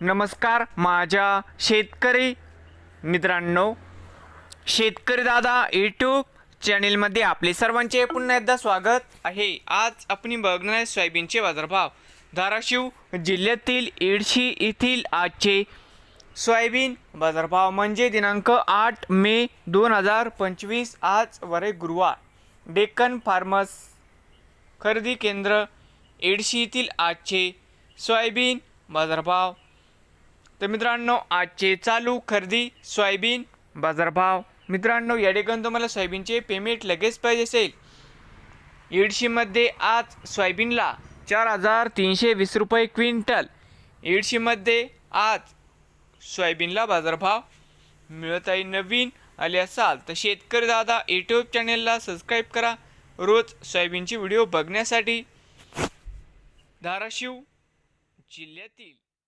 नमस्कार माझ्या शेतकरी मित्रांनो शेतकरी दादा यूट्यूब चॅनेलमध्ये आपले सर्वांचे पुन्हा एकदा स्वागत आहे. आज आपण बघणार आहे सोयाबीनचे बाजारभाव. धाराशिव जिल्ह्यातील येडशी येथील आजचे सोयाबीन बाजारभाव म्हणजे दिनांक आठ मे दोन हजार पंचवीस आज वरे गुरुवार. डेक्कन फार्मर्स खरेदी केंद्र येडशी येथील आजचे सोयाबीन बाजारभाव तर मित्रांनो आजचे चालू खरेदी सोयाबीन बाजारभाव मित्रांनो या ठिकाणी तुम्हाला सोयाबीनचे पेमेंट लगेच पाहिजे असेल. येडशीमध्ये आज सोयाबीनला चार हजार तीनशे वीस रुपये क्विंटल. येडशीमध्ये आज सोयाबीनला बाजारभाव मिळत आहे नवीन आले असाल तर शेतकरी दादा यूट्यूब चॅनेलला सबस्क्राईब करा. रोज सोयाबीनचे व्हिडिओ बघण्यासाठी धाराशिव जिल्ह्यातील